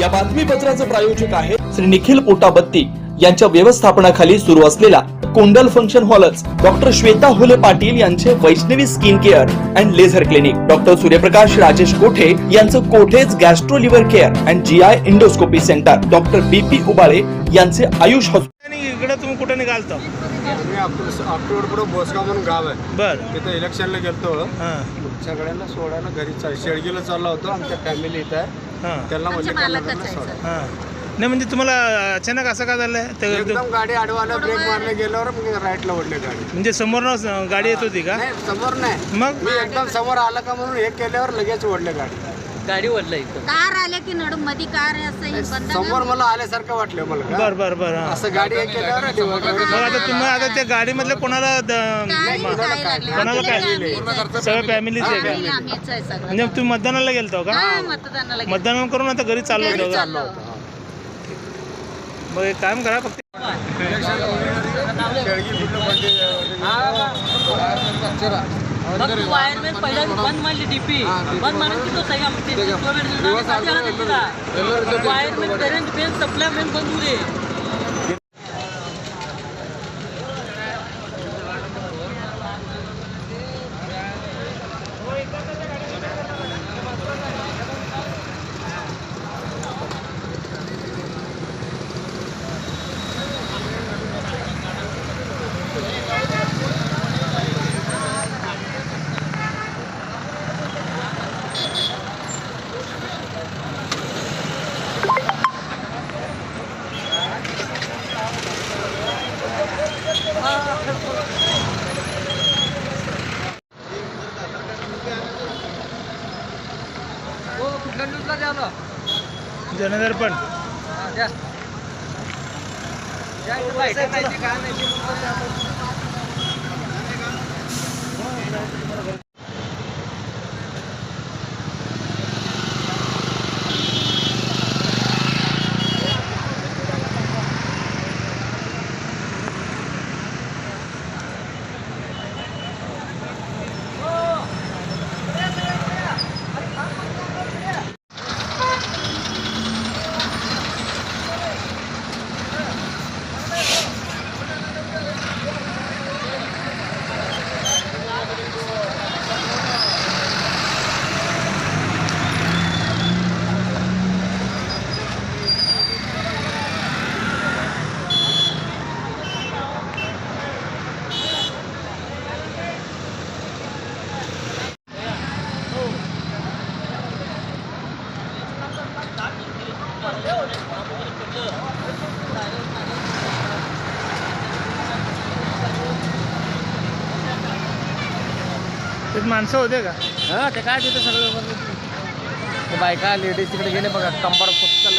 या बातमीपत्राचे प्रायोजक आहे श्री निखिल पोटाबत्ती. यांच्या व्यवस्थापनाखाली सुरू असलेला कोंडल फंक्शन हॉलच डॉक्टर श्वेता होले पाटील यांचे Vaishnavi skin care and laser clinic. Doctor Suryaprakash Rajesh Kothe यांचं कोठेज gastro liver care and G I endoscopy centre. Doctor BP Ubale यांचे आयुष हॉस्पिटल इकडे तुम्ही कुठे निघालता? मी अक्टोबर अक्टोबर पुढे बोसगाव म्हणून गाव आहे. बर. तिथं इलेक्शनला गेलतो. सगळ्यांना सोडायला घरी चाल शेळगीला चालला होतो. आमच्या फॅमिली इथं आहे. हां. त्यांना म्हणजे हां. नाही म्हणजे तुम्हाला अचानक असं का झालंय? ते एकदम गाडी आडवाला ब्रेक मारले गेल्यावर मग राईटला ओढले गाडी. म्हणजे समोर गाडी येत होती का? नाही समोर नाही. मग? मी एकदम समोर आलं का म्हणून हे केल्यावर लगेच ओढले गाडी. गाडी ओढलं इथं कार आले की नडून मध्ये कार आहे असं बंद समोर मला आल्यासारखं वाटलं मला बर बर बर हां. असं गाडी हे केल्यावर आली वगैरे. मग आता तुम्ही आता त्या कोणाला द- म- काय? लागले. कोणाला काय? सगळ्या फॅमिलीच आहे. का म्हणजे तुम्ही मतदानाला गेलतो का? हा, मतदानाला गेलो. मतदान करून आता घरी चाललो घरी होतो का? चाललो. मग एक काम करा फक्त मग वायरमॅन पहिला बंद मारली डीपी बंद मारून तिथं सही आमची wireman current main supply main बंद होऊ दे जनधर पण. ते माणसं होते का? हा ते काय तिथं सगळं बायका लेडीज तिकडे गेले बघा कंबर फुटकल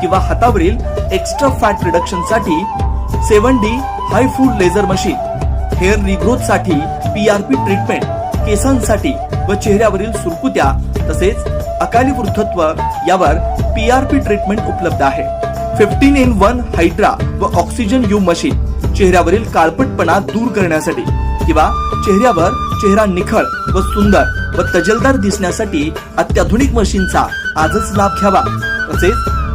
किंवा हातावरील एक्स्ट्रा फॅट रिडक्शनसाठी सेव्हन डी हाय फूड लेझर मशीन हेअर रिग्रोथसाठी पी ट्रीटमेंट केसांसाठी व चेहऱ्यावरील सुरकुत्या तसेच अकाली वृद्धत्व यावर पी आर पी ट्रीटमेंट उपलब्ध आहे. फिफ्टीन इन वन हायड्रा व ऑक्सिजन यू मशीन चेहऱ्यावरील काळपटपणा दूर करण्यासाठी किंवा चेहऱ्यावर चेहरा निखळ व सुंदर व तजलदार दिसण्यासाठी अत्याधुनिक मशीनचा आजच लाभ घ्यावा. तसेच